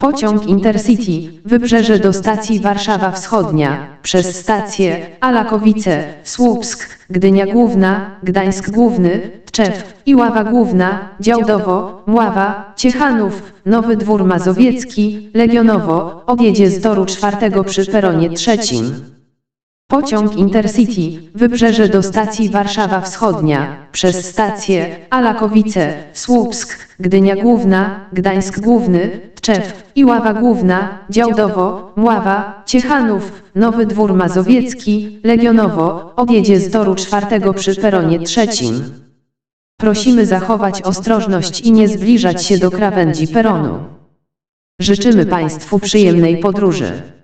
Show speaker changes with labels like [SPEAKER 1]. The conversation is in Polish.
[SPEAKER 1] Pociąg Intercity, Wybrzeże do stacji Warszawa Wschodnia, przez stacje Alakowice, Słupsk, Gdynia Główna, Gdańsk Główny, Tczew, Iława Główna, Działdowo, Mława, Ciechanów, Nowy Dwór Mazowiecki, Legionowo, odjedzie z toru czwartego przy peronie trzecim. Pociąg Intercity, Wybrzeże do stacji Warszawa Wschodnia, przez stacje Alakowice, Słupsk, Gdynia Główna, Gdańsk Główny, Tczew, Iława Główna, Działdowo, Mława, Ciechanów, Nowy Dwór Mazowiecki, Legionowo, odjedzie z toru czwartego przy peronie trzecim. Prosimy zachować ostrożność i nie zbliżać się do krawędzi peronu. Życzymy Państwu przyjemnej podróży.